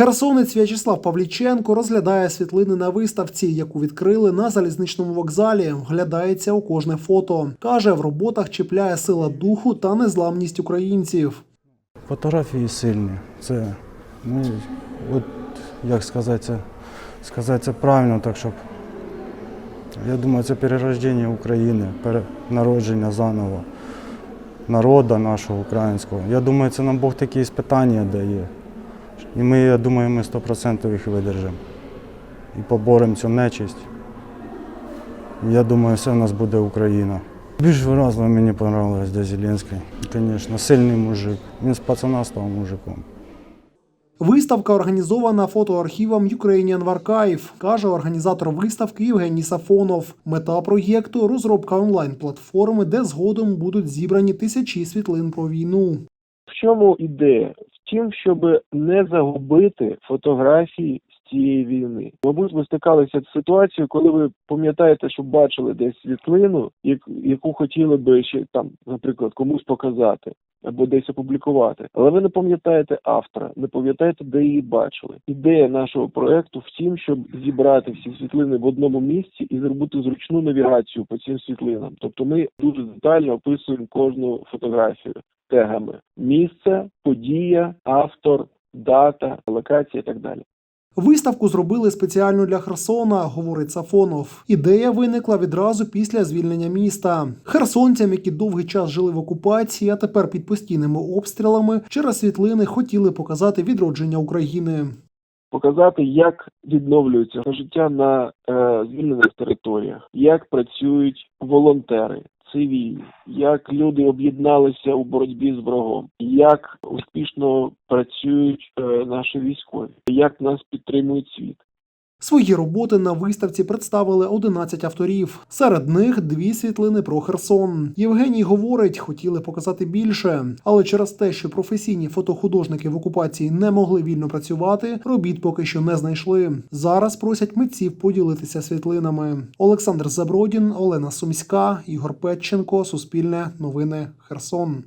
Херсонець В'ячеслав Павліченко розглядає світлини на виставці, яку відкрили на залізничному вокзалі. Вглядається у кожне фото. Каже, в роботах чіпляє сила духу та незламність українців. Фотографії сильні. Це, ну, от, як сказати, це, сказати це правильно, так щоб. Я думаю, це перерождення України, перенародження заново народу нашого українського. Я думаю, це нам Бог такі іспитання дає. І ми, я думаю, ми 100% їх видержимо. І поборемо цю нечисть. Я думаю, все в нас буде Україна. Більш виразливо мені подобалось де Зеленський. Звісно, сильний мужик. Він з пацана став мужиком. Виставка організована фотоархівом Ukrainian Archive, каже організатор виставки Євгеній Сафонов. Мета проєкту розробка онлайн-платформи, де згодом будуть зібрані тисячі світлин про війну. В чому ідея? В тім, щоб не загубити фотографії з цієї війни. Мабуть, ви стикалися з ситуацією, коли ви пам'ятаєте, що бачили десь світлину, як- яку хотіли би ще там, наприклад, комусь показати. Або десь опублікувати, але ви не пам'ятаєте автора, не пам'ятаєте, де її бачили. Ідея нашого проекту в тім, щоб зібрати всі світлини в одному місці і зробити зручну навігацію по цим світлинам. Тобто, ми дуже детально описуємо кожну фотографію тегами: місце, подія, автор, дата, локація і так далі. Виставку зробили спеціально для Херсона, говорить Сафонов. Ідея виникла відразу після звільнення міста. Херсонцям, які довгий час жили в окупації, а тепер під постійними обстрілами, через світлини хотіли показати відродження України. Показати, як відновлюється життя на е, звільнених територіях, як працюють волонтери, цивільні, як люди об'єдналися у боротьбі з ворогом, як успішно працюють е, наші військові, як нас підтримують світ. Свої роботи на виставці представили 11 авторів. Серед них дві світлини про Херсон. Євгеній говорить, хотіли показати більше, але через те, що професійні фотохудожники в окупації не могли вільно працювати, робіт поки що не знайшли. Зараз просять митців поділитися світлинами. Олександр Забродін, Олена Сумська, Ігор Петченко, Суспільне, Новини Херсон.